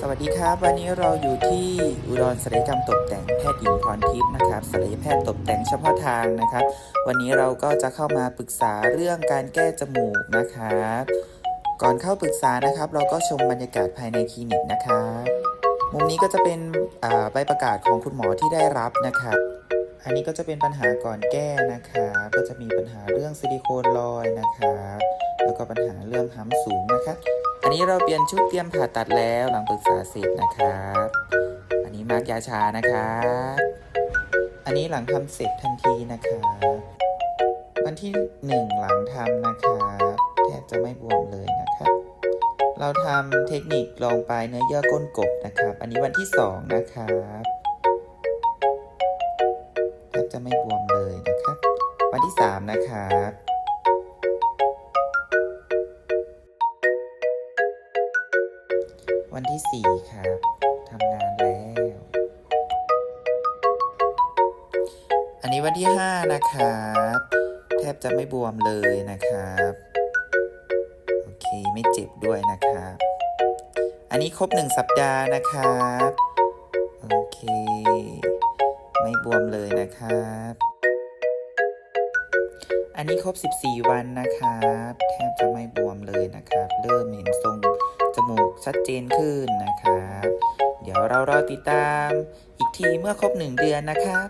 สวัสดีครับ วันนี้เราอยู่ที่อุดรศัลยกรรมตกแต่งแพทย์หญิงพรทิพย์นะครับศัลยแพทย์ตกแต่งเฉพาะทางนะครับ วันนี้เราก็จะเข้ามาปรึกษาเรื่องการแก้จมูกนะครับ ก่อนเข้าปรึกษานะครับ เราก็ชมบรรยากาศภายในคลินิกนะครับมุมนี้ก็จะเป็นใบประกาศของคุณหมอที่ได้รับนะครับอันนี้ก็จะเป็นปัญหาก่อนแก้นะครับก็จะมีปัญหาเรื่องซิลิโคนลอยนะครับแล้วก็ปัญหาเรื่องห้ำสูงนะครับ อันนี้เราเปลี่ยนชุดเตรียมผ่าตัดแล้วหลังปรึกษาเสร็จนะครับ อันนี้มาร์กยาชานะครับ อันนี้หลังทำเสร็จทันทีนะครับวันที่หนึ่งหลังทำนะครับแทบจะไม่บวมเลยนะครับ เราทำเทคนิคลองปลายเนื้อเยื่อก้นกบนะครับ อันนี้วันที่สองนะครับแทบจะไม่บวมเลยนะครับ วันที่สามนะครับ วันที่ 4 ครับทำงานแล้ว อันนี้วันที่ 5 นะครับ แทบจะไม่บวมเลยนะครับ โอเคไม่เจ็บด้วยนะครับ อันนี้ครบ 1 สัปดาห์นะครับ โอเค ไม่บวมเลยนะครับอันนี้ครบ 14 วันนะครับ แทบจะไม่บวมเลยนะครับ เริ่มเห็นทรง มูกชัดเจนขึ้นนะครับ เดี๋ยวเรารอติดตามอีกทีเมื่อครบ1เดือนนะครับ